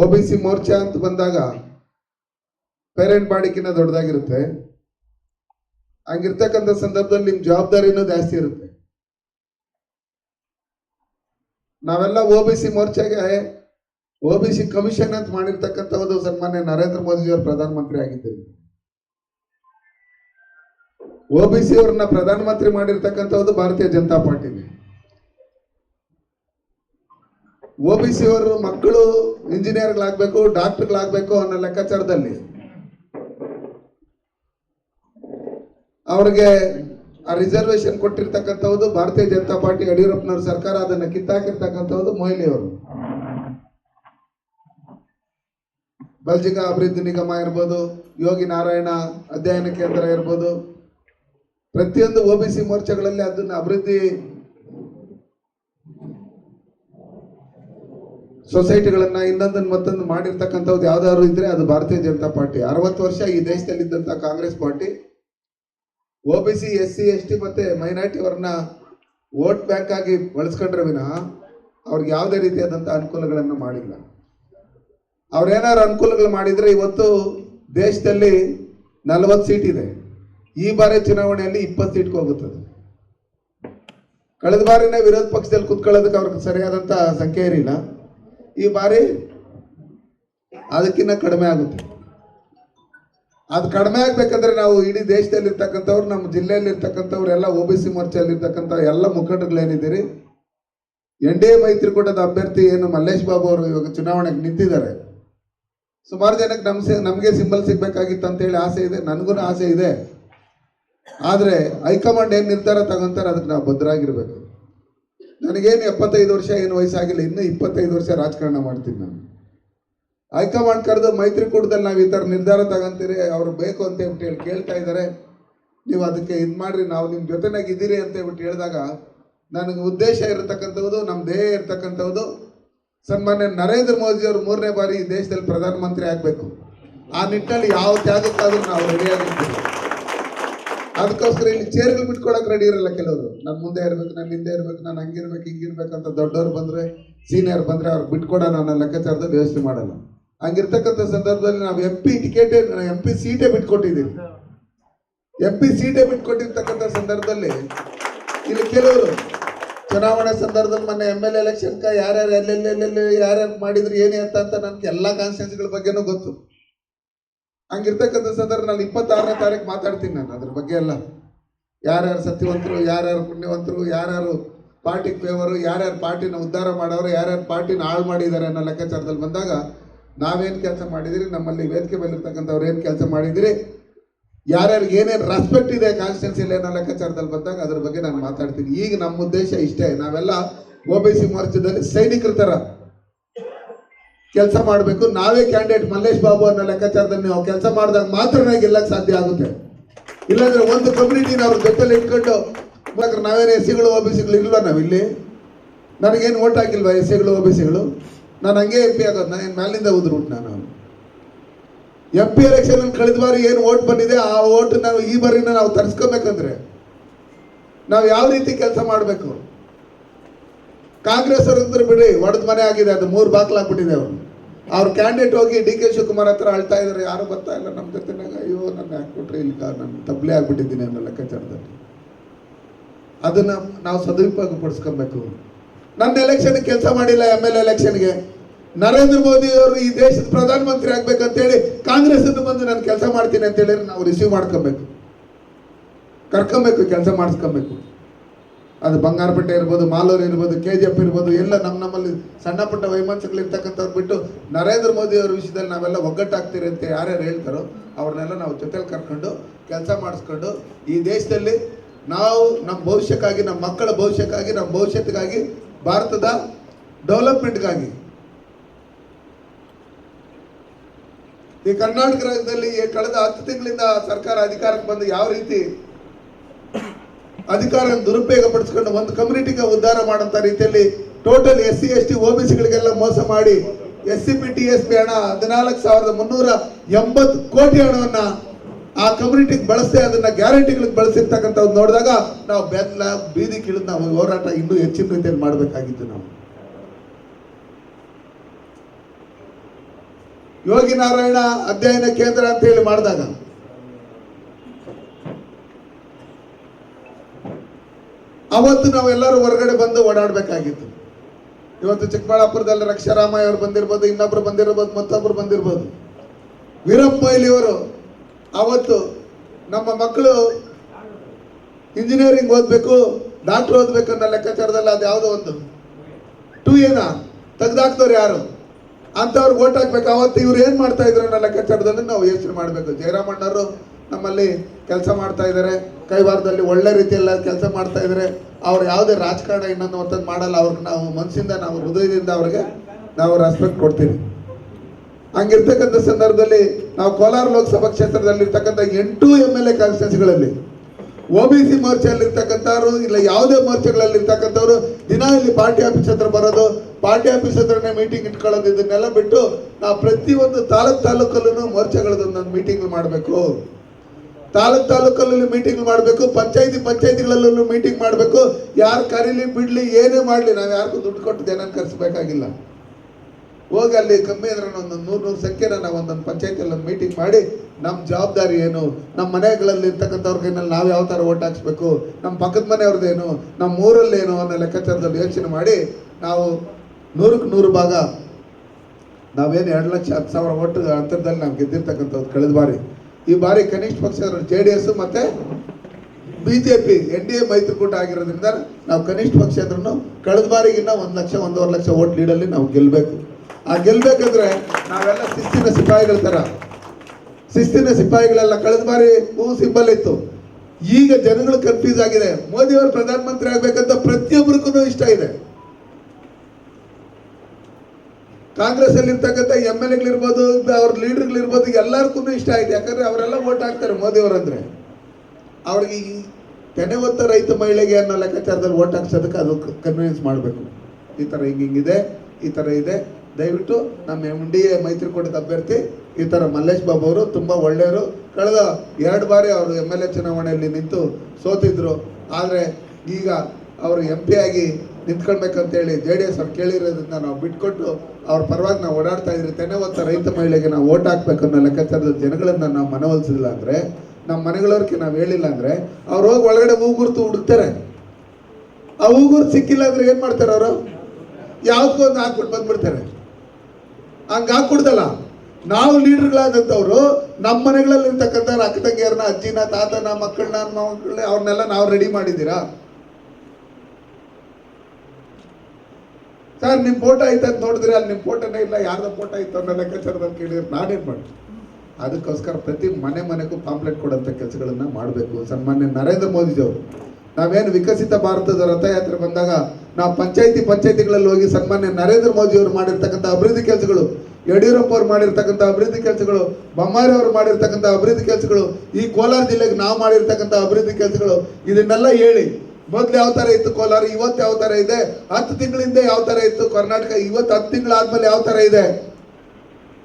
ಒ B C Morcha ಅಂತ ಬಂದಾಗ parent ಬಾಡಿಕಿನ್ನ ದೊಡ್ಡದಾಗಿರುತ್ತೆ. ಹಂಗಿರ್ತಕ್ಕಂಥ ಸಂದರ್ಭದಲ್ಲಿ ನಿಮ್ಮ ಜವಾಬ್ದಾರಿನೂ ಜಾಸ್ತಿ ಇರುತ್ತೆ. ನಾವೆಲ್ಲ ಒ ಬಿ ಸಿ ಮೋರ್ಚಾಗೆ ಒ ಬಿ ಸಿ ಕಮಿಷನ್ ಅಂತ ಮಾಡಿರ್ತಕ್ಕಂಥದ್ದು ಸನ್ಮಾನ್ಯ ನರೇಂದ್ರ ಮೋದಿಜಿಯವರು ಪ್ರಧಾನಮಂತ್ರಿ ಆಗಿದ್ದೇವೆ ಒ ಬಿ ಸಿ ಅವ್ರನ್ನ ಪ್ರಧಾನಮಂತ್ರಿ ಮಾಡಿರ್ತಕ್ಕಂಥದ್ದು ಭಾರತೀಯ ಜನತಾ ಪಾರ್ಟಿನೇ. ಒ ಬಿ ಸಿ ಅವರು ಮಕ್ಕಳು ಇಂಜಿನಿಯರ್ಗಳಾಗಬೇಕು, ಡಾಕ್ಟರ್ಗಳಾಗಬೇಕು ಅನ್ನೋ ಲೆಕ್ಕಾಚಾರದಲ್ಲಿ ಅವ್ರಿಗೆ ಆ ರಿಸರ್ವೇಶನ್ ಕೊಟ್ಟಿರ್ತಕ್ಕಂಥದ್ದು ಭಾರತೀಯ ಜನತಾ ಪಾರ್ಟಿ ಯಡಿಯೂರಪ್ಪನವ್ರ ಸರ್ಕಾರ ಅದನ್ನ ಮೊಯ್ಲಿ ಅವರು ಬಲ್ಜಿಗ ಅಭಿವೃದ್ಧಿ ನಿಗಮ ಇರ್ಬೋದು, ಯೋಗಿ ನಾರಾಯಣ ಅಧ್ಯಯನ ಕೇಂದ್ರ ಇರ್ಬೋದು, ಪ್ರತಿಯೊಂದು ಒ ಬಿ ಸಿ ಮೋರ್ಚಾಗಳಲ್ಲಿ ಅದನ್ನ ಅಭಿವೃದ್ಧಿ ಸೊಸೈಟಿಗಳನ್ನ ಇನ್ನೊಂದನ್ನು ಮತ್ತೊಂದು ಮಾಡಿರ್ತಕ್ಕಂಥದ್ದು ಯಾವ್ದಾದ್ರು ಇದ್ರೆ ಅದು ಭಾರತೀಯ ಜನತಾ ಪಾರ್ಟಿ. ಅರವತ್ತು ವರ್ಷ ಈ ದೇಶದಲ್ಲಿ ದೇಶದಲ್ಲಿದ್ದಂಥ Congress party. O B C S C S T ಮತ್ತೆ ಮೈನಾರಿಟಿ ಅವರನ್ನ ವೋಟ್ ಬ್ಯಾಂಕ್ ಆಗಿ ಬಳಸ್ಕೊಂಡ್ರೆ ವಿನಃ ಅವ್ರಿಗೆ ಯಾವುದೇ ರೀತಿಯಾದಂಥ ಅನುಕೂಲಗಳನ್ನು ಮಾಡಿಲ್ಲ. ಅವ್ರೇನಾದ್ರು ಅನುಕೂಲಗಳು ಮಾಡಿದ್ರೆ ಇವತ್ತು ದೇಶದಲ್ಲಿ ನಲವತ್ತು ಸೀಟ್ ಇದೆ. ಈ ಬಾರಿ ಚುನಾವಣೆಯಲ್ಲಿ ಇಪ್ಪತ್ತು ಸೀಟ್ಗೆ ಹೋಗುತ್ತದೆ. ಕಳೆದ ಬಾರಿನೇ ವಿರೋಧ ಪಕ್ಷದಲ್ಲಿ ಕುತ್ಕೊಳ್ಳೋದಕ್ಕೆ ಅವ್ರಿಗೆ ಸರಿಯಾದಂಥ ಸಂಖ್ಯೆ ಇರಲಿಲ್ಲ ಈ ಬಾರಿ ಅದಕ್ಕಿಂತ ಕಡಿಮೆ ಆಗುತ್ತೆ. ಅದು ಕಡಿಮೆ ಆಗ್ಬೇಕಂದ್ರೆ ನಾವು ಇಡೀ ದೇಶದಲ್ಲಿ ಇರ್ತಕ್ಕಂಥವ್ರು ನಮ್ಮ ಜಿಲ್ಲೆಯಲ್ಲಿ ಇರ್ತಕ್ಕಂಥವ್ರು ಎಲ್ಲ ಒ ಬಿ ಸಿ ಇರ್ತಕ್ಕಂಥ ಎಲ್ಲ ಮುಖಂಡರುಗಳೇನಿದ್ದೀರಿ? ಎನ್ ಡಿ ಎ ಮೈತ್ರಿಕೂಟದ ಅಭ್ಯರ್ಥಿ ಏನು ಮಲ್ಲೇಶ್ ಬಾಬು ಅವರು ಇವಾಗ ಚುನಾವಣೆಗೆ ನಿಂತಿದ್ದಾರೆ. ಸುಮಾರು ಜನಕ್ಕೆ ನಮ್ಮ ನಮಗೆ ಸಿಂಬಲ್ ಸಿಗಬೇಕಾಗಿತ್ತು ಅಂತೇಳಿ ಆಸೆ ಇದೆ, ನನಗೂ ಆಸೆ ಇದೆ. ಆದರೆ ಹೈಕಮಾಂಡ್ ಏನು ನಿರ್ಧಾರ ತಗೊಂತಾರೆ ಅದಕ್ಕೆ ನಾವು ಭದ್ರಾಗಿರ್ಬೇಕು ನನಗೇನು ಎಪ್ಪತ್ತೈದು ವರ್ಷ ಏನು ವಯಸ್ಸಾಗಿಲ್ಲ, ಇನ್ನೂ ಇಪ್ಪತ್ತೈದು ವರ್ಷ ರಾಜಕಾರಣ ಮಾಡ್ತೀನಿ ನಾನು. ಹೈಕಮಾಂಡ್ ಕರೆದು ಮೈತ್ರಿಕೂಟದಲ್ಲಿ ನಾವು ಈ ಥರ ನಿರ್ಧಾರ ತಗೊಂತೀರಿ, ಅವ್ರು ಬೇಕು ಅಂತ ಹೇಳ್ಬಿಟ್ಟು ಹೇಳಿ ಕೇಳ್ತಾ ಇದ್ದಾರೆ. ನೀವು ಅದಕ್ಕೆ ಇದು ಮಾಡಿರಿ, ನಾವು ನಿಮ್ಮ ಜೊತೆನಾಗ ಇದ್ದೀರಿ ಅಂತ ಹೇಳ್ಬಿಟ್ಟು ಹೇಳಿದಾಗ ನನಗೆ ಉದ್ದೇಶ ಇರತಕ್ಕಂಥದ್ದು ನಮ್ಮ ದೇಹ ಇರತಕ್ಕಂಥದ್ದು, ಸನ್ಮಾನ್ಯ ನರೇಂದ್ರ ಮೋದಿಯವರು ಮೂರನೇ ಬಾರಿ ಈ ದೇಶದಲ್ಲಿ ಪ್ರಧಾನಮಂತ್ರಿ ಆಗಬೇಕು. ಆ ನಿಟ್ಟಿನಲ್ಲಿ ಯಾವ ತ್ಯಾಗಕ್ಕಾದರೂ ನಾವು ರೆಡಿಯಾಗಿರ್ತೀವಿ ಅದಕ್ಕೋಸ್ಕರ ಇಲ್ಲಿ ಚೇರ್ಗಳು ಬಿಟ್ಕೊಳಕ್ ರೆಡಿ ಇರಲ್ಲ ಕೆಲವರು. ನನ್ನ ಮುಂದೆ ಇರ್ಬೇಕು, ನಾನು ಹಿಂದೆ ಇರ್ಬೇಕು, ನಾನು ಹಂಗಿರ್ಬೇಕು ಹಿಂಗಿರ್ಬೇಕು ಅಂತ ದೊಡ್ಡವ್ರು ಬಂದ್ರೆ ಸೀನಿಯರ್ ಬಂದ್ರೆ ಅವ್ರಿಗೆ ಬಿಟ್ಕೊಡೋಣ ಅನ್ನೋ ಲೆಕ್ಕಾಚಾರದ ವ್ಯವಸ್ಥೆ ಮಾಡಲ್ಲ. ಹಂಗಿರ್ತಕ್ಕಂಥ ಸಂದರ್ಭದಲ್ಲಿ ನಾವು M P ticket M P ಸೀಟೇ ಬಿಟ್ಕೊಟ್ಟಿದ್ದೀವಿ. ಎಂ ಪಿ ಸೀಟೇ ಬಿಟ್ಕೊಟ್ಟಿರ್ತಕ್ಕಂಥ ಸಂದರ್ಭದಲ್ಲಿ ಇಲ್ಲಿ ಕೆಲವರು ಚುನಾವಣಾ ಸಂದರ್ಭದಲ್ಲಿ ಮೊನ್ನೆ ಎಂ ಎಲ್ ಯಾರು ಯಾರ್ಯಾರು ಎಲ್ಲೆಲ್ಲೆಲ್ಲೆಲ್ಲಿ ಯಾರ್ಯಾರು ಮಾಡಿದ್ರು ಏನೇ ಅಂತ ಅಂತ ನನಗೆ ಎಲ್ಲ ಕಾನ್ಸ್ಟಿಟ್ಯೂನ್ಸಿಗಳ ಬಗ್ಗೆನೂ ಗೊತ್ತು. ಹಂಗಿರ್ತಕ್ಕಂಥ ನಾನು ಇಪ್ಪತ್ತಾರನೇ ತಾರೀಕು ಮಾತಾಡ್ತೀನಿ ನಾನು ಅದ್ರ ಬಗ್ಗೆ ಎಲ್ಲ ಯಾರ್ಯಾರು ಸತ್ಯವಂತರು, ಯಾರ್ಯಾರು ಪುಣ್ಯವಂತರು, ಯಾರ್ಯಾರು ಪಾರ್ಟಿಗೆ ಫೇವರು ಯಾರ್ಯಾರು ಪಾರ್ಟಿನ ಉದ್ಧಾರ ಮಾಡೋರು, ಯಾರ್ಯಾರು ಪಾರ್ಟಿನ ಹಾಳು ಮಾಡಿದ್ದಾರೆ ಅನ್ನೋ ಲೆಕ್ಕಾಚಾರದಲ್ಲಿ ಬಂದಾಗ ನಾವೇನು ಕೆಲಸ ಮಾಡಿದಿರಿ ನಮ್ಮಲ್ಲಿ ವೇದಿಕೆ ಮೇಲಿರ್ತಕ್ಕಂಥವ್ರು ಏನು ಕೆಲಸ ಮಾಡಿದಿರಿ ಯಾರ್ಯಾರಿಗೆ ಏನೇನು ರೆಸ್ಪೆಕ್ಟ್ ಇದೆ ಕಾನ್ಸ್ಟಿಟ್ಯೂನ್ಸಿಲಿ ಅನ್ನೋ ಲೆಕ್ಕಾಚಾರದಲ್ಲಿ ಬಂದಾಗ ಅದ್ರ ಬಗ್ಗೆ ನಾನು ಮಾತಾಡ್ತೀನಿ. ಈಗ ನಮ್ಮ ಉದ್ದೇಶ ಇಷ್ಟೇ. ನಾವೆಲ್ಲ ಒ ಬಿ ಸಿ ಮೋರ್ಚಾದಲ್ಲಿ ಸೈನಿಕರ ಥರ ಕೆಲಸ ಮಾಡಬೇಕು. ನಾವೇ ಕ್ಯಾಂಡಿಡೇಟ್ ಮಲ್ಲೇಶ್ ಬಾಬು ಅನ್ನೋ ಲೆಕ್ಕಾಚಾರದಲ್ಲಿ ನಾವು ಕೆಲಸ ಮಾಡಿದಾಗ ಮಾತ್ರ ಗೆಲ್ಲಕ್ಕೆ ಸಾಧ್ಯ ಆಗುತ್ತೆ. ಇಲ್ಲಾಂದ್ರೆ ಒಂದು ಕಮ್ಯುನಿಟಿನ ಅವ್ರ ಜೊತೆಲಿ ಇಟ್ಕೊಂಡು ನಾವೇನು ಎಸ್ ಸಿಗಳು, ಓ ಬಿ ಸಿಗಳು ಇಲ್ವಾ ನಾವಿಲ್ಲಿ? ನನಗೇನು ಓಟ್ ಹಾಕಿಲ್ವಾ ಎಸ್ ಸಿಗಳು, ಓ ಬಿ ಸಿಗಳು ನಾನು ಹಂಗೆ ಎಂ ಪಿ ಆಗೋದು ನಾನು ಮ್ಯಾಲಿಂದ ಉದ್ರುಟ್ ನಾನು. ಎಂ ಪಿ ಎಲೆಕ್ಷನ್ ಕಳೆದ ಬಾರಿ ಏನು ಓಟ್ ಬಂದಿದೆ, ಆ ಓಟ್ ನಾವು ಈ ಬಾರಿನ ನಾವು ತರಿಸ್ಕೋಬೇಕಂದ್ರೆ, ನಾವು ಯಾವ ರೀತಿ ಕೆಲಸ ಮಾಡಬೇಕು? ಕಾಂಗ್ರೆಸ್ ಅವ್ರಂದ್ರೆ ಬಿಡಿ ಒಡೆದ ಮನೆ ಆಗಿದೆ, ಅದು ಮೂರು ಬಾಕ್ಲಾಗ್ಬಿಟ್ಟಿದೆ ಅವರು. ಅವ್ರ ಕ್ಯಾಂಡಿಡೇಟ್ ಹೋಗಿ ಡಿ ಕೆ ಶಿವಕುಮಾರ್ ಹತ್ರ ಅಳ್ತಾ ಇದ್ದಾರೆ ಯಾರು ಬರ್ತಾ ಇಲ್ಲ ನಮ್ಮ ಜೊತೆನಾಗ, ಅಯ್ಯೋ, ನನ್ನ ಹಾಕ್ಬಿಟ್ರೆ ಇಲ್ಲಿ ನಾನು ತಬ್ಲೆ ಆಗ್ಬಿಟ್ಟಿದ್ದೀನಿ ಅನ್ನೋ ಲೆಕ್ಕಾಚಾರದಲ್ಲಿ. ಅದನ್ನ ನಾವು ಸದುಪಯೋಗ ಪಡಿಸ್ಕೊಬೇಕು. ನನ್ನ ಎಲೆಕ್ಷನ್ ಕೆಲಸ ಮಾಡಿಲ್ಲ ಎಂ ಎಲ್ ಎಲೆಕ್ಷನ್ಗೆ ನರೇಂದ್ರ ಮೋದಿ ಅವರು ಈ ದೇಶದ ಪ್ರಧಾನಮಂತ್ರಿ ಆಗ್ಬೇಕಂತೇಳಿ ಕಾಂಗ್ರೆಸ್ ಬಂದು ನಾನು ಕೆಲಸ ಮಾಡ್ತೀನಿ ಅಂತ ಹೇಳಿದ್ರೆ ನಾವು ರಿಸೀವ್ ಮಾಡ್ಕೋಬೇಕು. ಕರ್ಕೊಬೇಕು, ಕೆಲಸ ಮಾಡಿಸ್ಕೊಬೇಕು. ಅದು ಬಂಗಾರಪೇಟೆ ಇರ್ಬೋದು, ಮಾಲೂರು ಇರ್ಬೋದು, ಕೆ ಜಿ ಎಫ್ ಇರ್ಬೋದು, ಎಲ್ಲ ನಮ್ಮ ನಮ್ಮಲ್ಲಿ ಸಣ್ಣ ಪುಟ್ಟ ವೈಮನಸ್ಸುಗಳು ಇರ್ತಕ್ಕಂಥವ್ರು ಬಿಟ್ಟು ನರೇಂದ್ರ ಮೋದಿ ಅವ್ರ ವಿಷಯದಲ್ಲಿ ನಾವೆಲ್ಲ ಒಗ್ಗಟ್ಟಾಗ್ತೀರಿ ಅಂತ ಯಾರ್ಯಾರು ಹೇಳ್ತಾರೋ ಅವ್ರನ್ನೆಲ್ಲ ನಾವು ಜೊತೆಲಿ ಕರ್ಕೊಂಡು ಕೆಲಸ ಮಾಡಿಸ್ಕೊಂಡು ಈ ದೇಶದಲ್ಲಿ ನಾವು ನಮ್ಮ ಭವಿಷ್ಯಕ್ಕಾಗಿ ನಮ್ಮ ಮಕ್ಕಳ ಭವಿಷ್ಯಕ್ಕಾಗಿ ನಮ್ಮ ಭವಿಷ್ಯತ್ತಿಗಾಗಿ, ಭಾರತದ ಡೆವಲಪ್ಮೆಂಟ್ಗಾಗಿ. ಈ ಕರ್ನಾಟಕ ರಾಜ್ಯದಲ್ಲಿ ಕಳೆದ ಹತ್ತು ತಿಂಗಳಿಂದ ಸರ್ಕಾರ ಅಧಿಕಾರಕ್ಕೆ ಬಂದು ಯಾವ ರೀತಿ ಅಧಿಕಾರ ದುರುಪಯೋಗ ಪಡಿಸ್ಕೊಂಡು ಒಂದು ಕಮ್ಯುನಿಟಿಗೆ ಉದ್ಧಾರ ಮಾಡೋಂಥ ರೀತಿಯಲ್ಲಿ total S C, S T, O B ಸಿಗಳಿಗೆಲ್ಲ ಮೋಸ ಮಾಡಿ S C P, T S P ಹಣ ಹದಿನಾಲ್ಕು ಸಾವಿರದ ಮುನ್ನೂರ ಎಂಬತ್ತು ಕೋಟಿ ಹಣವನ್ನ ಆ ಕಮ್ಯುನಿಟಿಗೆ ಬಳಸಿ ಅದನ್ನ ಗ್ಯಾರಂಟಿಗಳಿಗೆ ಬಳಸಿರ್ತಕ್ಕಂಥದ್ದು ನೋಡಿದಾಗ ನಾವು ಬೆಲ್ಲ, ಬೀದಿ ಕಿಳಿದು ನಾವು ಹೋರಾಟ ಇನ್ನೂ ಹೆಚ್ಚಿನ ರೀತಿಯಲ್ಲಿ ಮಾಡಬೇಕಾಗಿತ್ತು ನಾವು. ಯೋಗಿ ನಾರಾಯಣ ಅಧ್ಯಯನ ಕೇಂದ್ರ ಅಂತ ಹೇಳಿ ಮಾಡಿದಾಗ ಅವತ್ತು ನಾವೆಲ್ಲರೂ ಹೊರಗಡೆ ಬಂದು ಓಡಾಡಬೇಕಾಗಿತ್ತು. ಇವತ್ತು ಚಿಕ್ಕಬಳ್ಳಾಪುರದಲ್ಲಿ ರಕ್ಷಾರಾಮಯ್ಯ ಅವರು ಬಂದಿರ್ಬೋದು, ಇನ್ನೊಬ್ರು ಬಂದಿರ್ಬೋದು, ಮತ್ತೊಬ್ರು ಬಂದಿರ್ಬೋದು. ವೀರಪ್ಪ ಇವರು ಅವತ್ತು ನಮ್ಮ ಮಕ್ಕಳು ಇಂಜಿನಿಯರಿಂಗ್ ಓದಬೇಕು ಡಾಕ್ಟರ್ ಓದಬೇಕು ಅನ್ನೋ ಲೆಕ್ಕಾಚಾರದಲ್ಲಿ ಅದು ಯಾವುದೋ ಒಂದು ಟೂ ಏನ ತೆಗ್ದಾಕ್ತವ್ರು ಯಾರು? ಅಂಥವ್ರಿಗೆ ಓಟ್ ಹಾಕ್ಬೇಕು. ಅವತ್ತು ಇವ್ರು ಏನು ಮಾಡ್ತಾ ಇದ್ರು ಅನ್ನೋ ಲೆಕ್ಕಾಚಾರದಲ್ಲಿ ನಾವು ಯೋಚನೆ ಮಾಡಬೇಕು. ಜಯರಾಮಣ್ಣವರು ನಮ್ಮಲ್ಲಿ ಕೆಲಸ ಮಾಡ್ತಾ ಇದ್ದಾರೆ ಕೈವಾರದಲ್ಲಿ ಒಳ್ಳೆ ರೀತಿಯಲ್ಲ ಕೆಲಸ ಮಾಡ್ತಾ ಇದ್ದಾರೆ ಅವ್ರು ಯಾವುದೇ ರಾಜಕಾರಣ ಇನ್ನೊಂದು ಮತ್ತೊಂದು ಮಾಡಲ್ಲ. ಅವ್ರಿಗೆ ನಾವು ಮನಸ್ಸಿಂದ, ನಾವು ಹೃದಯದಿಂದ ಅವ್ರಿಗೆ ನಾವು ರೆಸ್ಪೆಕ್ಟ್ ಕೊಡ್ತೀವಿ. ಹಂಗಿರ್ತಕ್ಕಂಥ ಸಂದರ್ಭದಲ್ಲಿ ನಾವು ಕೋಲಾರ ಲೋಕಸಭಾ ಕ್ಷೇತ್ರದಲ್ಲಿ ಇರ್ತಕ್ಕಂಥ ಎಂಟು ಎಂ ಎಲ್ ಎ ಕಾನ್ಸ್ಟಿಟ್ಯೂನ್ಸಿಗಳಲ್ಲಿ ಒ ಬಿ ಸಿ ಮೋರ್ಚಾಲಿರ್ತಕ್ಕಂಥವ್ರು ಇಲ್ಲ ಯಾವುದೇ ಮೋರ್ಚಾಗಳಲ್ಲಿ ಇರ್ತಕ್ಕಂಥವ್ರು ದಿನ ಇಲ್ಲಿ ಪಾರ್ಟಿ ಆಫೀಸ್ ಹತ್ರ ಬರೋದು, ಪಾರ್ಟಿ ಆಫೀಸ್ ಹತ್ರನೇ ಮೀಟಿಂಗ್ ಇಟ್ಕೊಳ್ಳೋದು, ಇದನ್ನೆಲ್ಲ ಬಿಟ್ಟು ನಾವು ಪ್ರತಿಯೊಂದು ತಾಲೂಕು ತಾಲೂಕಲ್ಲೂ ಮೋರ್ಚಾಗಳದೊಂದೊಂದು ಮೀಟಿಂಗ್ ಮಾಡಬೇಕು. ತಾಲೂಕ್ ತಾಲೂಕಲ್ಲೂ ಮೀಟಿಂಗ್ ಮಾಡಬೇಕು, ಪಂಚಾಯತಿ ಪಂಚಾಯತಿಗಳಲ್ಲೂ ಮೀಟಿಂಗ್ ಮಾಡಬೇಕು. ಯಾರು ಕರೀಲಿ, ಬಿಡ್ಲಿ, ಏನೇ ಮಾಡಲಿ, ನಾವು ಯಾರಿಗೂ ದುಡ್ಡು ಕೊಟ್ಟು ಜನ ಕರೆಸಬೇಕಾಗಿಲ್ಲ. ಹೋಗಿ ಅಲ್ಲಿ ಕಮ್ಮಿ ಅಂದ್ರೆ ಒಂದು ನೂರು ನೂರು ಸಂಖ್ಯೆನ ನಾವು ಒಂದೊಂದು ಪಂಚಾಯತಿಯಲ್ಲಿ ಮೀಟಿಂಗ್ ಮಾಡಿ ನಮ್ಮ ಜವಾಬ್ದಾರಿ ಏನು? ನಮ್ಮ ಮನೆಗಳಲ್ಲಿ ಇರ್ತಕ್ಕಂಥವ್ರಿಗೆ ನಾವು ಯಾವ ಥರ ಓಟ್ ಹಾಕ್ಸ್ಬೇಕು? ನಮ್ಮ ಪಕ್ಕದ ಮನೆಯವ್ರದ್ದೇನು ನಮ್ಮ ಊರಲ್ಲೇನು ಅನ್ನೋ ಲೆಕ್ಕಾಚಾರದಲ್ಲಿ ಯೋಚನೆ ಮಾಡಿ, ನಾವು ನೂರಕ್ಕೆ ನೂರು ಭಾಗ ನಾವೇನು ಎರಡು ಲಕ್ಷ ಹತ್ತು ಸಾವಿರ ಓಟ್ ಅಂತರದಲ್ಲಿ ನಾವು ಗೆದ್ದಿರ್ತಕ್ಕಂಥದ್ದು ಕಳೆದ ಬಾರಿ. ಈ ಬಾರಿ ಕನಿಷ್ಠ ಪಕ್ಷ ಜೆ ಡಿ ಎಸ್ ಮತ್ತು ಬಿ ಎನ್ ಡಿ ಎ ಮೈತ್ರಿಕೂಟ ಆಗಿರೋದ್ರಿಂದ ನಾವು ಕನಿಷ್ಠ ಪಕ್ಷ ಅಂದ್ರೂ ಕಳೆದ ಬಾರಿಗಿನ್ನ ಒಂದು ಲಕ್ಷ, ಒಂದೂವರೆ ಲಕ್ಷ ಓಟ್ ಲೀಡಲ್ಲಿ ನಾವು ಗೆಲ್ಲಬೇಕು ಆ ಗೆಲ್ಲಬೇಕಂದ್ರೆ ನಾವೆಲ್ಲ ಶಿಸ್ತಿನ ಸಿಪಾಯಿಗಳ ಥರ ಶಿಸ್ತಿನ ಸಿಪಾಯಿಗಳೆಲ್ಲ ಕಳೆದ ಬಾರಿ ಹೂ ಸಿಂಬಲ್ ಇತ್ತು. ಈಗ ಜನಗಳು ಕನ್ಫ್ಯೂಸ್ ಆಗಿದೆ. ಮೋದಿ ಅವರು ಪ್ರಧಾನಮಂತ್ರಿ ಆಗಬೇಕಂತ ಪ್ರತಿಯೊಬ್ಬರಿಗೂ ಇಷ್ಟ ಇದೆ. ಕಾಂಗ್ರೆಸ್ ಅಲ್ಲಿ ಇರ್ತಕ್ಕಂಥ ಎಂ ಎಲ್ ಎಗಳಿರ್ಬೋದು, ಅವ್ರ ಲೀಡರ್ಗಳಿರ್ಬೋದು ಎಲ್ಲರಿಗೂ ಇಷ್ಟ ಆಯ್ತು. ಯಾಕಂದ್ರೆ ಅವರೆಲ್ಲ ಓಟ್ ಹಾಕ್ತಾರೆ ಮೋದಿ ಅವರಂದ್ರೆ. ಅವ್ರಿಗೆ ಈ ತೆನೆ ಹೊತ್ತ ರೈತ ಮಹಿಳೆಗೆ ಅನ್ನೋ ಲೆಕ್ಕಾಚಾರದಲ್ಲಿ ವೋಟ್ ಹಾಕ್ಸೋದಕ್ಕೆ ಅದು ಕನ್ವಿನ್ಸ್ ಮಾಡಬೇಕು. ಈ ಥರ ಹಿಂಗೆ ಹಿಂಗಿದೆ, ಈ ಥರ ಇದೆ. ದಯವಿಟ್ಟು ನಮ್ಮ ಎಂ ಡಿ ಎ ಮೈತ್ರಿಕೂಟದ ಅಭ್ಯರ್ಥಿ, ಈ ಥರ ಮಲ್ಲೇಶ್ ಬಾಬು ಅವರು ತುಂಬ ಒಳ್ಳೆಯವರು. ಕಳೆದ ಎರಡು ಬಾರಿ ಅವರು ಎಂ ಎಲ್ ಎ ಚುನಾವಣೆಯಲ್ಲಿ ನಿಂತು ಸೋತಿದ್ರು. ಆದರೆ ಈಗ ಅವರು ಎಂ ಪಿ ಆಗಿ ನಿಂತ್ಕೊಳ್ಬೇಕಂತೇಳಿ ಜೆ ಡಿ ಎಸ್ ಅವ್ರು ಕೇಳಿರೋದನ್ನ ನಾವು ಬಿಟ್ಕೊಟ್ಟು ಅವ್ರ ಪರವಾಗಿ ನಾವು ಓಡಾಡ್ತಾ ಇದ್ರೆ ತೆನೆ ಹೊತ್ತ ರೈತ ಮಹಿಳೆಗೆ ನಾವು ಓಟ್ ಹಾಕ್ಬೇಕು ಅನ್ನೋ ಲೆಕ್ಕಾಚಾರದ ಜನಗಳನ್ನ ನಾವು ಮನವೊಲಿಸಿಲ್ಲ ಅಂದರೆ, ನಮ್ಮ ಮನೆಗಳವ್ರಿಗೆ ನಾವು ಹೇಳಿಲ್ಲ ಅಂದರೆ, ಅವ್ರು ಹೋಗಿ ಒಳಗಡೆ ಹೂಗುರ್ತು ಹುಡುಕ್ತಾರೆ. ಆ ಹೂಗುರ್ತು ಸಿಕ್ಕಿಲ್ಲ ಅಂದ್ರೆ ಏನು ಮಾಡ್ತಾರೆ ಅವರು? ಯಾವುದಕ್ಕೂ ಒಂದು ಹಾಕ್ಬಿಟ್ಟು ಬಂದ್ಬಿಡ್ತಾರೆ. ಹಂಗೆ ಹಾಕ್ಬಿಡ್ದಲ್ಲ ನಾವು ಲೀಡರ್ಗಳಾದಂಥವ್ರು, ನಮ್ಮ ಮನೆಗಳಲ್ಲಿ ಅಕ್ಕ ತಂಗಿಯರನ್ನ ಅಜ್ಜಿನ, ತಾತನ, ಮಕ್ಕಳನ್ನ ಮಕ್ಕಳನ್ನ ಅವ್ರನ್ನೆಲ್ಲ ನಾವು ರೆಡಿ ಮಾಡಿದ್ದೀರಾ? ಸರ್ ನಿಮ್ಮ ಫೋಟೋ ಐತೆ ಅಂತ ನೋಡಿದ್ರೆ ಅಲ್ಲಿ ನಿಮ್ಮ ಫೋಟೋನೇ ಇಲ್ಲ, ಯಾರ್ದ ಫೋಟೋ ಐತೆ ಅನ್ನೋ ಲೆಕ್ಕಾಚಾರದಲ್ಲಿ ಕೇಳಿದ್ರೆ ನಾನೇನು ಮಾಡ್ತೀನಿ ಅದಕ್ಕೋಸ್ಕರ ಪ್ರತಿ ಮನೆ ಮನೆಗೂ ಪಾಂಪ್ಲೆಟ್ ಕೊಡೋಂಥ ಕೆಲಸಗಳನ್ನು ಮಾಡಬೇಕು. ಸನ್ಮಾನ್ಯ ನರೇಂದ್ರ ಮೋದಿಜಿಯವರು. ನಾವೇನು ವಿಕಸಿತ ಭಾರತದ ರಥಯಾತ್ರೆ ಬಂದಾಗ ನಾವು ಪಂಚಾಯತಿ ಪಂಚಾಯತಿಗಳಲ್ಲಿ ಹೋಗಿ ಸನ್ಮಾನ್ಯ ನರೇಂದ್ರ ಮೋದಿ ಅವರು ಮಾಡಿರ್ತಕ್ಕಂಥ ಅಭಿವೃದ್ಧಿ ಕೆಲಸಗಳು, ಯಡಿಯೂರಪ್ಪ ಅವ್ರು ಮಾಡಿರ್ತಕ್ಕಂಥ ಅಭಿವೃದ್ಧಿ ಕೆಲಸಗಳು ಬೊಮ್ಮಾರಿ ಅವರು ಮಾಡಿರ್ತಕ್ಕಂಥ ಅಭಿವೃದ್ಧಿ ಕೆಲಸಗಳು, ಈ ಕೋಲಾರ ಜಿಲ್ಲೆಗೆ ನಾವು ಮಾಡಿರ್ತಕ್ಕಂಥ ಅಭಿವೃದ್ಧಿ ಕೆಲಸಗಳು, ಇದನ್ನೆಲ್ಲ ಹೇಳಿ ಮೊದ್ಲು ಯಾವ ತರ ಇತ್ತು ಕೋಲಾರ, ಇವತ್ತು ಯಾವ ತರ ಇದೆ? ಹತ್ತು ತಿಂಗಳಿಂದ ಯಾವ ತರ ಇತ್ತು ಕರ್ನಾಟಕ? ಇವತ್ತು ಹತ್ತು ತಿಂಗಳಾದ್ಮೇಲೆ ಯಾವ ತರ ಇದೆ?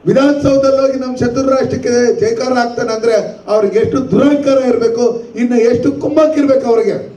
ವಿಧಾನಸೌಧದಲ್ಲಿ ಹೋಗಿ ನಮ್ಮ ಶತ್ರು ರಾಷ್ಟ್ರಕ್ಕೆ ಜೈಕಾರ ಆಗ್ತಾನೆ ಅಂದ್ರೆ ಅವ್ರಿಗೆ ಎಷ್ಟು ದುರಹಂಕಾರ ಇರಬೇಕು, ಇನ್ನು ಎಷ್ಟು ಕುಮ್ಮಕ್ಕಿರ್ಬೇಕು ಅವ್ರಿಗೆ?